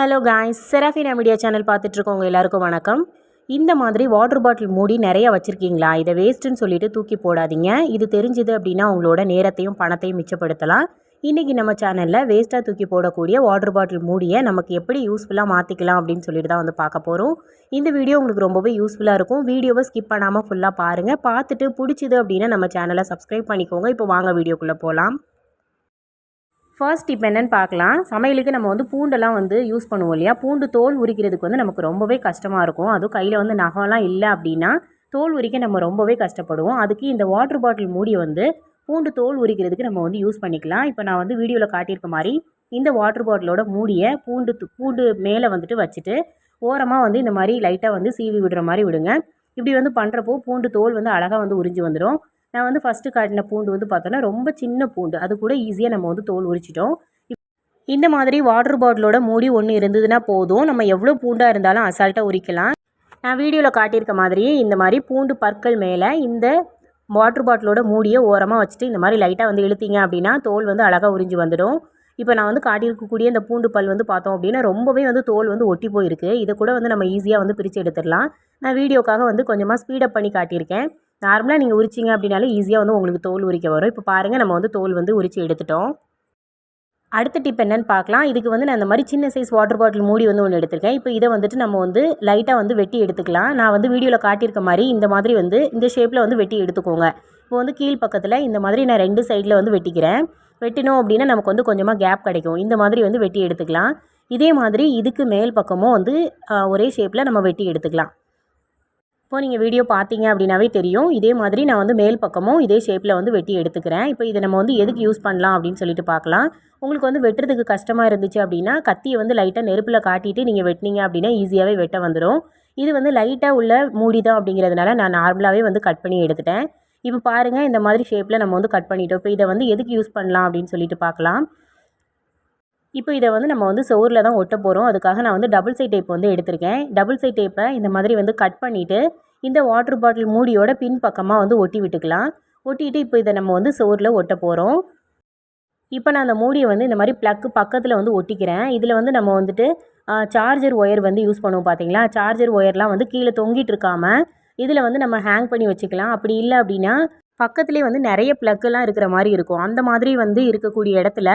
Hello guys Serafina media channel பார்த்துட்ருக்கோங்க எல்லாருக்கும் வணக்கம். இந்த மாதிரி வாட்டர் பாட்டில் மூடி நிறைய வச்சுருக்கீங்களா? இதை வேஸ்ட்டுன்னு சொல்லிட்டு தூக்கி போடாதீங்க. இது தெரிஞ்சுது அப்படின்னா உங்களோட நேரத்தையும் பணத்தையும் மிச்சப்படுத்தலாம். இன்றைக்கி நம்ம சேனலில் வேஸ்ட்டாக தூக்கி போடக்கூடிய வாட்டர் பாட்டில் மூடியை நமக்கு எப்படி யூஸ்ஃபுல்லாக மாற்றிக்கலாம் அப்படின்னு சொல்லிட்டு தான் வந்து பார்க்க போகிறோம் இந்த வீடியோ உங்களுக்கு ரொம்பவே யூஸ்ஃபுல்லாக இருக்கும். வீடியோவை ஸ்கிப் பண்ணாமல் ஃபுல்லாக பாருங்கள் பார்த்துட்டு பிடிச்சிது அப்படின்னா நம்ம சேனலை சப்ஸ்கிரைப் பண்ணிக்கோங்க. இப்போ வாங்க வீடியோக்குள்ளே போகலாம் ஃபர்ஸ்ட் இப்போ என்னென்னு பார்க்கலாம். சமையலுக்கு நம்ம வந்து பூண்டெல்லாம் வந்து யூஸ் பண்ணுவோம் இல்லையா? பூண்டு தோல் உரிக்கிறதுக்கு வந்து நமக்கு ரொம்பவே கஷ்டமாக இருக்கும். அதுவும் கையில் வந்து நகம்லாம் இல்லை அப்படின்னா தோல் உரிக்க நம்ம ரொம்பவே கஷ்டப்படுவோம். அதுக்கு இந்த வாட்டர் பாட்டில் மூடி வந்து பூண்டு தோல் உரிக்கிறதுக்கு நம்ம வந்து யூஸ் பண்ணிக்கலாம். இப்போ நான் வந்து வீடியோவில் காட்டியிருக்க மாதிரி இந்த வாட்டர் பாட்டிலோட மூடியை பூண்டு பூண்டு மேலே வந்துட்டு வச்சுட்டு ஓரமாக வந்து இந்த மாதிரி லைட்டாக வந்து சீவி விடுற மாதிரி விடுங்க. இப்படி வந்து பண்ணுறப்போ பூண்டு தோல் வந்து அழகாக வந்து உறிஞ்சி வந்துடும் நான் வந்து ஃபஸ்ட்டு காட்டின பூண்டு வந்து பார்த்தோன்னா ரொம்ப சின்ன பூண்டு. அது கூட ஈஸியாக நம்ம வந்து தோல் உரிச்சிட்டோம். இந்த மாதிரி வாட்டர் பாட்டிலோட மூடி ஒன்று இருந்ததுன்னா போதும். நம்ம எவ்வளோ பூண்டாக இருந்தாலும் அசால்ட்டாக உரிக்கலாம். நான் வீடியோவில் காட்டியிருக்க மாதிரியே இந்த மாதிரி பூண்டு பற்கள் மேலே இந்த வாட்டர் பாட்டிலோட மூடியை ஓரமாக வச்சுட்டு இந்த மாதிரி லைட்டாக வந்து இழுத்தீங்க அப்படின்னா தோல் வந்து அழகாக உறிஞ்சி வந்துடும். இப்போ நான் வந்து காட்டியிருக்கக்கூடிய இந்த பூண்டு பல் வந்து பார்த்தோம் அப்படின்னா ரொம்பவே வந்து தோல் வந்து ஒட்டி போயிருக்கு. இதை கூட வந்து நம்ம ஈஸியாக வந்து பிரித்து எடுத்துடலாம். நான் வீடியோக்காக வந்து கொஞ்சமாக ஸ்பீடப் பண்ணி காட்டியிருக்கேன். நார்மலாக நீங்கள் உரிச்சிங்க அப்படின்னாலே ஈஸியாக வந்து உங்களுக்கு தோல் உரிக்க வரும். இப்போ பாருங்கள் நம்ம வந்து தோல் வந்து உரித்து எடுத்துட்டோம். அடுத்த டிப் என்னென்னு பார்க்கலாம். இதுக்கு வந்து நான் இந்த மாதிரி சின்ன சைஸ் வாட்டர் பாட்டில் மூடி வந்து ஒன்று எடுத்திருக்கேன். இப்போ இதை வந்துட்டு நம்ம வந்து லைட்டாக வந்து வெட்டி எடுத்துக்கலாம். நான் வந்து வீடியோவில் காட்டியிருக்க மாதிரி இந்த மாதிரி வந்து இந்த ஷேப்பில் வந்து வெட்டி எடுத்துக்கோங்க. இப்போ வந்து கீழ் பக்கத்தில் இந்த மாதிரி நான் ரெண்டு சைடில் வந்து வெட்டிக்கிறேன். வெட்டினோம் அப்படின்னா நமக்கு வந்து கொஞ்சமாக கேப் கிடைக்கும். இந்த மாதிரி வந்து வெட்டி எடுத்துக்கலாம். இதே மாதிரி இதுக்கு மேல் பக்கமும் வந்து ஒரே ஷேப்பில் நம்ம வெட்டி எடுத்துக்கலாம். இப்போ நீங்கள் வீடியோ பார்த்தீங்க அப்படின்னாவே தெரியும். இதே மாதிரி நான் வந்து மேல் பக்கமும் இதே ஷேப்பில் வந்து வெட்டி எடுத்துக்கிறேன். இப்போ இதை நம்ம வந்து எதுக்கு யூஸ் பண்ணலாம் அப்படின்னு சொல்லிட்டு பார்க்கலாம். உங்களுக்கு வந்து வெட்டுறதுக்கு கஷ்டமாக இருந்துச்சு அப்படின்னா கத்தியை வந்து லைட்டாக நெருப்பில் காட்டிட்டு நீங்கள் வெட்டினீங்க அப்படின்னா ஈஸியாகவே வெட்ட வந்துடும் இது வந்து லைட்டாக உள்ள மூடி தான் அப்படிங்கிறதுனால நான் நார்மலாகவே வந்து கட் பண்ணி எடுத்துட்டேன். இப்போ பாருங்கள் இந்த மாதிரி ஷேப்பில் நம்ம வந்து கட் பண்ணிட்டோம். இப்போ இதை வந்து எதுக்கு யூஸ் பண்ணலாம் அப்படின்னு சொல்லிட்டு பார்க்கலாம். இப்போ இதை வந்து நம்ம வந்து சோரில் தான் ஒட்ட போகிறோம் அதுக்காக நான் வந்து டபுள் சைட் டேப் வந்து எடுத்திருக்கேன். டபுள் சைட் டேப்பை இந்த மாதிரி வந்து கட் பண்ணிவிட்டு இந்த வாட்டர் பாட்டில் மூடியோட பின் பக்கமாக வந்து ஒட்டி விட்டுக்கலாம். ஒட்டிட்டு இப்போ இதை நம்ம வந்து சோரில் ஒட்ட போகிறோம் இப்போ நான் அந்த மூடியை வந்து இந்த மாதிரி ப்ளக்கு பக்கத்தில் வந்து ஒட்டிக்கிறேன். இதில் வந்து நம்ம வந்துட்டு சார்ஜர் ஒயர் வந்து யூஸ் பண்ணுவோம் பார்த்தீங்களா சார்ஜர் ஒயர்லாம் வந்து கீழே தொங்கிட்டு இருக்காமல் இதில் வந்து நம்ம ஹேங் பண்ணி வச்சுக்கலாம். அப்படி இல்லை அப்படின்னா பக்கத்துலேயே வந்து நிறைய ப்ளக்கெல்லாம் இருக்கிற மாதிரி இருக்கும். அந்த மாதிரி வந்து இருக்கக்கூடிய இடத்துல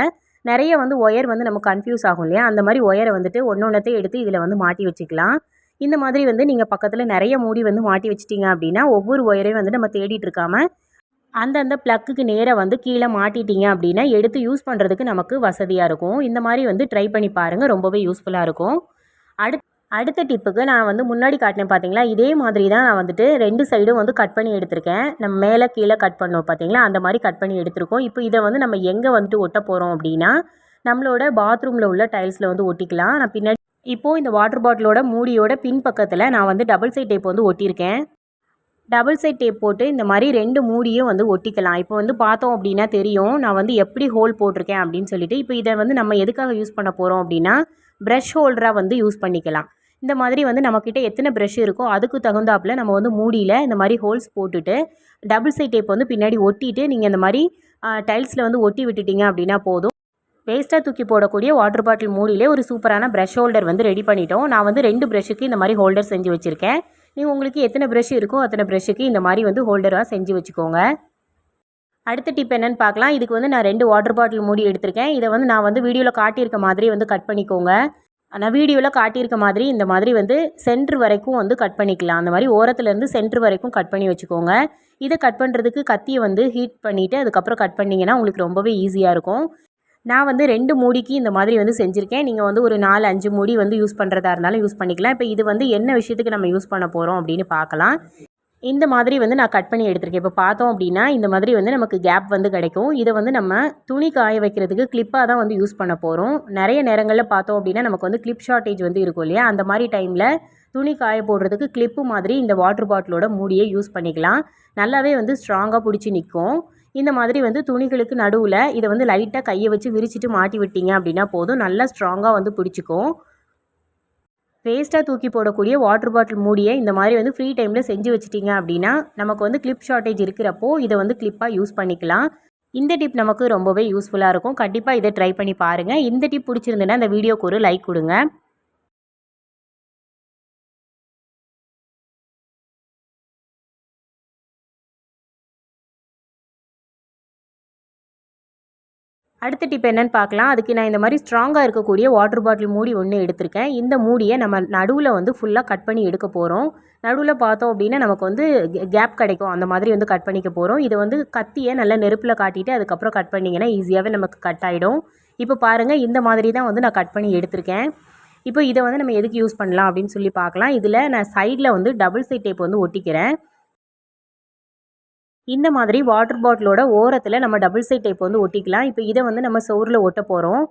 நிறைய வந்து ஒயர் வந்து நம்ம கன்ஃபியூஸ் ஆகும் இல்லையா? அந்த மாதிரி ஒயரை வந்துட்டு ஒன்று ஒன்றத்தையும் எடுத்து இதில் வந்து மாட்டி வச்சுக்கலாம். இந்த மாதிரி வந்து நீங்கள் பக்கத்தில் நிறைய மூடி வந்து மாட்டி வச்சிட்டிங்க அப்படின்னா ஒவ்வொரு ஒயரையும் வந்து நம்ம தேடிட்டு இருக்காம அந்தந்த ப்ளக்குக்கு நேராக வந்து கீழே மாட்டிட்டீங்க அப்படின்னா எடுத்து யூஸ் பண்ணுறதுக்கு நமக்கு வசதியாக இருக்கும். இந்த மாதிரி வந்து ட்ரை பண்ணி பாருங்கள் ரொம்பவே யூஸ்ஃபுல்லாக இருக்கும். அடுத் அடுத்த டிப்புக்கு நான் வந்து முன்னாடி காட்டினேன் பார்த்தீங்களா இதே மாதிரி தான் நான் வந்துட்டு ரெண்டு சைடும் வந்து கட் பண்ணி எடுத்திருக்கேன். நம்ம மேலே கீழே கட் பண்ணோம் பார்த்தீங்களா அந்த மாதிரி கட் பண்ணி எடுத்திருக்கோம். இப்போ இதை வந்து நம்ம எங்கே வந்துட்டு ஒட்ட போகிறோம் அப்படின்னா நம்மளோட பாத்ரூமில் உள்ள டைல்ஸில் வந்து ஒட்டிக்கலாம். நான் பின்னாடி இப்போது இந்த வாட்டர் பாட்டிலோட மூடியோட பின் பக்கத்தில் நான் வந்து டபுள் சைட் டேப் வந்து ஒட்டியிருக்கேன். டபுள் சைட் டேப் போட்டு இந்த மாதிரி ரெண்டு மூடியும் வந்து ஒட்டிக்கலாம். இப்போ வந்து பார்த்தோம் அப்படின்னா தெரியும். நான் வந்து எப்படி ஹோல் போட்டிருக்கேன் அப்படின்னு சொல்லிட்டு இப்போ இதை வந்து நம்ம எதுக்காக யூஸ் பண்ண போகிறோம் அப்படின்னா ப்ரஷ் ஹோல்டராக வந்து யூஸ் பண்ணிக்கலாம். இந்த மாதிரி வந்து நம்மக்கிட்ட எத்தனை ப்ரஷ் இருக்கோ அதுக்கு தகுந்தாப்புல நம்ம வந்து மூடியில் இந்த மாதிரி ஹோல்ஸ் போட்டுட்டு டபுள் சைட் டேப் வந்து பின்னாடி ஒட்டிட்டு நீங்கள் இந்த மாதிரி டைல்ஸில் வந்து ஒட்டி விட்டுட்டீங்க அப்படின்னா போதும். வேஸ்ட்டாக தூக்கி போடக்கூடிய வாட்டர் பாட்டில் மூடியிலே ஒரு சூப்பரான ப்ரஷ் ஹோல்டர் வந்து ரெடி பண்ணிட்டோம். நான் வந்து ரெண்டு ப்ரஷ்ஷுக்கு இந்த மாதிரி ஹோல்டர் செஞ்சு வச்சுருக்கேன். நீங்கள் உங்களுக்கு எத்தனை ப்ரஷ் இருக்கோ அத்தனை ப்ரஷ்ஷுக்கு இந்த மாதிரி வந்து ஹோல்டராக செஞ்சு வச்சுக்கோங்க. அடுத்த டிப் என்னென்னு பார்க்கலாம். இதுக்கு வந்து நான் ரெண்டு வாட்டர் பாட்டில் மூடி எடுத்திருக்கேன். இதை வந்து நான் வந்து வீடியோவில் காட்டியிருக்க மாதிரி வந்து கட் பண்ணிக்கோங்க. நான் வீடியோவில் காட்டியிருக்க மாதிரி இந்த மாதிரி வந்து சென்ட்ரு வரைக்கும் வந்து கட் பண்ணிக்கலாம். அந்த மாதிரி ஓரத்துலேருந்து சென்ட்ரு வரைக்கும் கட் பண்ணி வச்சுக்கோங்க. இதை கட் பண்ணுறதுக்கு கத்தியை வந்து ஹீட் பண்ணிவிட்டு அதுக்கப்புறம் கட் பண்ணிங்கன்னா உங்களுக்கு ரொம்பவே ஈஸியாக இருக்கும். நான் வந்து ரெண்டு மூடிக்கு இந்த மாதிரி வந்து செஞ்சுருக்கேன். நீங்கள் வந்து ஒரு நாலு அஞ்சு மூடி வந்து யூஸ் பண்ணுறதா இருந்தாலும் யூஸ் பண்ணிக்கலாம். இப்போ இது வந்து என்ன விஷயத்துக்கு நம்ம யூஸ் பண்ண போகிறோம் அப்படின்னு பார்க்கலாம். இந்த மாதிரி வந்து நான் கட் பண்ணி எடுத்திருக்கேன். இப்போ பார்த்தோம் அப்படின்னா இந்த மாதிரி வந்து நமக்கு கேப் வந்து கிடைக்கும். இதை வந்து நம்ம துணி காய வைக்கிறதுக்கு கிளிப்பாக தான் வந்து யூஸ் பண்ண போகிறோம் நிறைய நேரங்களில் பார்த்தோம் அப்படின்னா நமக்கு வந்து கிளிப் ஷார்ட்டேஜ் வந்து இருக்கும் இல்லையா? அந்த மாதிரி டைமில் துணி காய போடுறதுக்கு கிளிப்பு மாதிரி இந்த வாட்டர் பாட்டிலோட மூடியை யூஸ் பண்ணிக்கலாம். நல்லாவே வந்து ஸ்ட்ராங்காக பிடிச்சி நிற்கும். இந்த மாதிரி வந்து துணிகளுக்கு நடுவில் இதை வந்து லைட்டாக கையை வச்சு விரிச்சிட்டு மாட்டி விட்டீங்க அப்படின்னா போதும். நல்லா ஸ்ட்ராங்காக வந்து பிடிச்சிக்கும். வேஸ்ட்டாக தூக்கி போடக்கூடிய வாட்டர் பாட்டில் மூடியை இந்த மாதிரி வந்து ஃப்ரீ டைமில் செஞ்சு வச்சிட்டிங்க அப்படின்னா நமக்கு வந்து கிளிப் ஷார்ட்டேஜ் இருக்கிறப்போ இதை வந்து கிளிப்பாக யூஸ் பண்ணிக்கலாம். இந்த டிப் நமக்கு ரொம்பவே யூஸ்ஃபுல்லாக இருக்கும். கண்டிப்பாக இதை ட்ரை பண்ணி பாருங்கள் இந்த டிப் பிடிச்சிருந்துன்னா இந்த வீடியோக்கு ஒரு லைக் கொடுங்க. அடுத்த டிப் என்னன்னு பார்க்கலாம். அதுக்கு நான் இந்த மாதிரி ஸ்ட்ராங்காக இருக்கக்கூடிய வாட்டர் பாட்டில் மூடி ஒன்று எடுத்திருக்கேன். இந்த மூடியை நம்ம நடுவில் வந்து ஃபுல்லாக கட் பண்ணி எடுக்க போகிறோம் நடுவில் பார்த்தோம் அப்படின்னா நமக்கு வந்து கேப் கிடைக்கும். அந்த மாதிரி வந்து கட் பண்ணிக்க போகிறோம் இதை வந்து கத்தியை நல்லா நெருப்பில் காட்டிட்டு அதுக்கப்புறம் கட் பண்ணிங்கன்னா ஈஸியாகவே நமக்கு கட் ஆகிடும் இப்போ பாருங்கள் இந்த மாதிரி தான் வந்து நான் கட் பண்ணி எடுத்திருக்கேன். இப்போ இதை வந்து நம்ம எதுக்கு யூஸ் பண்ணலாம் அப்படின்னு சொல்லி பார்க்கலாம். இதில் நான் சைடில் வந்து டபுள் சைட் டேப் வந்து ஒட்டிக்கிறேன். இந்த மாதிரி வாட்டர் பாட்டிலோட ஓரத்தில் நம்ம டபுள் சைட் டேப் வந்து ஒட்டிக்கலாம். இப்போ இதை வந்து நம்ம சுவரில் ஒட்ட போகிறோம்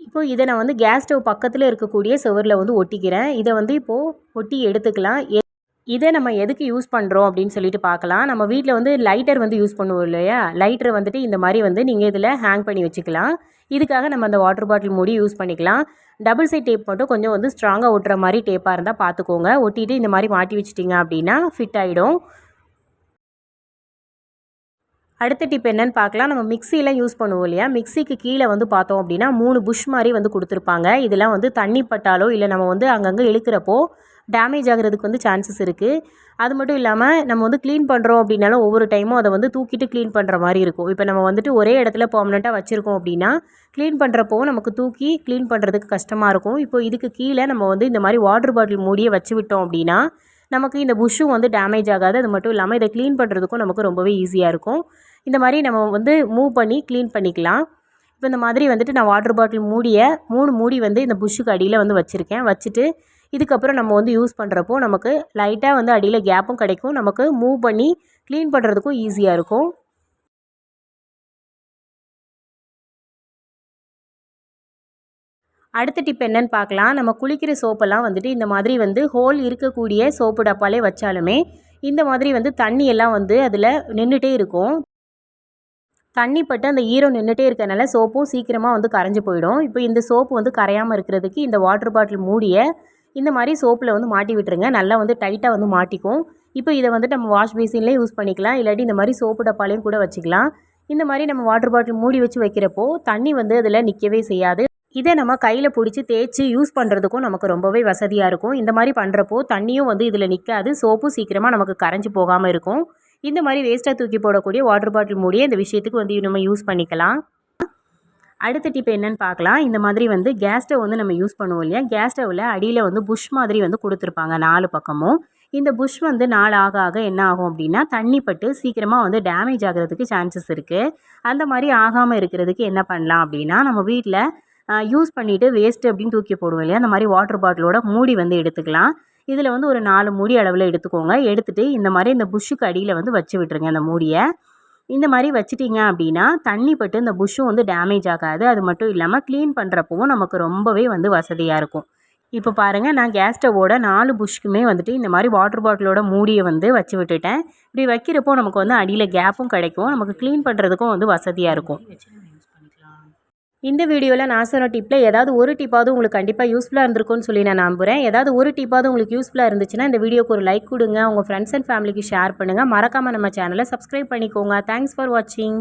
இப்போ இதை நான் வந்து கேஸ் ஸ்டவ் பக்கத்தில் இருக்கக்கூடிய சுவரில் வந்து ஒட்டிக்கிறேன். இதை வந்து இப்போது ஒட்டி எடுத்துக்கலாம். எ- இதை நம்ம எதுக்கு யூஸ் பண்ணுறோம் அப்படின்னு சொல்லிட்டு பார்க்கலாம். நம்ம வீட்டில் வந்து லைட்டர் வந்து யூஸ் பண்ணுவோம் இல்லையா? லைட்டர் வந்துட்டு இந்த மாதிரி வந்து நீங்கள் இதில் ஹேங் பண்ணி வச்சுக்கலாம். இதுக்காக நம்ம அந்த வாட்டர் பாட்டில் மூடி யூஸ் பண்ணிக்கலாம். டபுள் சைட் டேப் மட்டும் கொஞ்சம் வந்து ஸ்ட்ராங்காக ஒட்டுற மாதிரி டேப்பாக இருந்தால் பார்த்துக்கோங்க. ஒட்டிட்டு இந்த மாதிரி மாட்டி வச்சிட்டிங்க அப்படின்னா ஃபிட் ஆகிடும் அடுத்த டிப் என்னன்னு பார்க்கலாம். நம்ம மிக்சிலாம் யூஸ் பண்ணுவோம் இல்லையா? மிக்சிக்கு கீழே வந்து பார்த்தோம் அப்படின்னா மூணு புஷ் மாதிரி வந்து கொடுத்துருப்பாங்க. இதெல்லாம் வந்து தண்ணி பட்டாலோ இல்லை நம்ம வந்து அங்கங்கே இழுக்கிறப்போ டேமேஜ் ஆகிறதுக்கு வந்து சான்சஸ் இருக்குது அது மட்டும் இல்லாமல் நம்ம வந்து க்ளீன் பண்ணுறோம் அப்படின்னாலும் ஒவ்வொரு டைமும் அதை வந்து தூக்கிட்டு க்ளீன் பண்ணுற மாதிரி இருக்கும். இப்போ நம்ம வந்துட்டு ஒரே இடத்துல பர்மனெண்ட்டாக வச்சுருக்கோம் அப்படின்னா க்ளீன் பண்ணுறப்போ நமக்கு தூக்கி க்ளீன் பண்ணுறதுக்கு கஷ்டமாக இருக்கும். இப்போ இதுக்கு கீழே நம்ம வந்து இந்த மாதிரி வாட்டர் பாட்டில் மூடியே வச்சு விட்டோம் அப்படின்னா நமக்கு இந்த புஷ்ஷும் வந்து டேமேஜ் ஆகாது. அது மட்டும் இல்லாமல் இதை க்ளீன் பண்ணுறதுக்கும் நமக்கு ரொம்பவே ஈஸியாக இருக்கும். இந்த மாதிரி நம்ம வந்து மூவ் பண்ணி க்ளீன் பண்ணிக்கலாம். இப்போ இந்த மாதிரி வந்துட்டு நான் வாட்டர் பாட்டில் மூடிய மூணு மூடி வந்து இந்த புஷ்ஷுக்கு அடியில் வந்து வச்சுருக்கேன். வச்சுட்டு இதுக்கப்புறம் நம்ம வந்து யூஸ் பண்ணுறப்போ நமக்கு லைட்டாக வந்து அடியில் கேப்பும் கிடைக்கும். நமக்கு மூவ் பண்ணி க்ளீன் பண்ணுறதுக்கும் ஈஸியாக இருக்கும். அடுத்த டிப் என்னன்னு பார்க்கலாம். நம்ம குளிக்கிற சோப்பெல்லாம் வந்துட்டு இந்த மாதிரி வந்து ஹோல் இருக்கக்கூடிய சோப்பு டப்பாலே வச்சாலுமே இந்த மாதிரி வந்து தண்ணியெல்லாம் வந்து அதில் நின்றுட்டே இருக்கும். தண்ணி பட்டு அந்த ஈரம் நின்றுட்டே இருக்கிறனால சோப்பும் சீக்கிரமாக வந்து கரைஞ்சு போயிடும். இப்போ இந்த சோப்பு வந்து கரையாமல் இருக்கிறதுக்கு இந்த வாட்டர் பாட்டில் மூடிய இந்த மாதிரி சோப்பில் வந்து மாட்டி விட்டுருங்க. நல்லா வந்து டைட்டாக வந்து மாட்டிக்கும். இப்போ இதை வந்து நம்ம வாஷ் பேசின்லேயே யூஸ் பண்ணிக்கலாம். இல்லாட்டி இந்த மாதிரி சோப்பு டப்பாலையும் கூட வச்சுக்கலாம். இந்த மாதிரி நம்ம வாட்டர் பாட்டில் மூடி வச்சு வைக்கிறப்போ தண்ணி வந்து அதில் நிற்கவே செய்யாது. இதை நம்ம கையில் பிடிச்சி தேய்ச்சி யூஸ் பண்ணுறதுக்கும் நமக்கு ரொம்பவே வசதியாக இருக்கும். இந்த மாதிரி பண்ணுறப்போ தண்ணியும் வந்து இதில் நிற்காது சோப்பும் சீக்கிரமாக நமக்கு கரைஞ்சி போகாமல் இருக்கும். இந்த மாதிரி வேஸ்ட்டாக தூக்கி போடக்கூடிய வாட்டர் பாட்டில் மூடியை இந்த விஷயத்துக்கு வந்து நம்ம யூஸ் பண்ணிக்கலாம். அடுத்த டிப் என்னன்னு பார்க்கலாம். இந்த மாதிரி வந்து கேஸ் ஸ்டவ் வந்து நம்ம யூஸ் பண்ணுவோம் இல்லையா? கேஸ் ஸ்டவ்வில் அடியில் வந்து புஷ் மாதிரி வந்து கொடுத்துருப்பாங்க நாலு பக்கமும். இந்த புஷ் வந்து நாள் ஆக ஆக என்ன ஆகும் அப்படின்னா தண்ணி பட்டு சீக்கிரமாக வந்து டேமேஜ் ஆகிறதுக்கு சான்சஸ் இருக்குது அந்த மாதிரி ஆகாமல் இருக்கிறதுக்கு என்ன பண்ணலாம் அப்படின்னா நம்ம வீட்டில் யூஸ் பண்ணிவிட்டு வேஸ்ட்டு அப்படின்னு தூக்கி போடுவோம் இல்லையா? அந்த மாதிரி வாட்டர் பாட்டிலோட மூடி வந்து எடுத்துக்கலாம். இதில் வந்து ஒரு நாலு மூடி அளவில் எடுத்துக்கோங்க. எடுத்துகிட்டு இந்த மாதிரி இந்த புஷ்ஷுக்கு அடியில் வந்து வச்சு விட்டுருங்க அந்த மூடியை. இந்த மாதிரி வச்சிட்டிங்க அப்படின்னா தண்ணி பட்டு இந்த புஷ்ஷும் வந்து டேமேஜ் ஆகாது. அது மட்டும் இல்லாமல் க்ளீன் பண்ணுறப்பவும் நமக்கு ரொம்பவே வந்து வசதியாக இருக்கும். இப்போ பாருங்கள் நான் கேஸ் ஸ்டவோட நாலு புஷ்க்குமே வந்துட்டு இந்த மாதிரி வாட்டர் பாட்டிலோட மூடியை வந்து வச்சு விட்டுட்டேன். இப்படி வைக்கிறப்போ நமக்கு வந்து அடியில் கேப்பும் கிடைக்கும். நமக்கு க்ளீன் பண்ணுறதுக்கும் வந்து வசதியாக இருக்கும். இந்த வீடியோவில் நான் சொன்ன டிப்பில் ஏதாவது ஒரு டிப்பாவது உங்களுக்கு கண்டிப்பாக யூஸ்ஃபுல்லாக இருந்திருக்கும்னு சொல்லி நான் நம்புகிறேன் ஏதாவது ஒரு டிப்பாவது உங்களுக்கு யூஸ்ஃபுல்லாக இருந்துச்சுன்னா இந்த வீடியோக்கு ஒரு லைக் கொடுங்க. உங்கள் ஃப்ரெண்ட்ஸ் அண்ட் ஃபேமிலிக்கு ஷேர் பண்ணுங்கள் மறக்காமல் நம்ம சேனலை சப்ஸ்கிரைப் பண்ணிக்கோங்க. தேங்க்ஸ் ஃபார் வாட்சிங்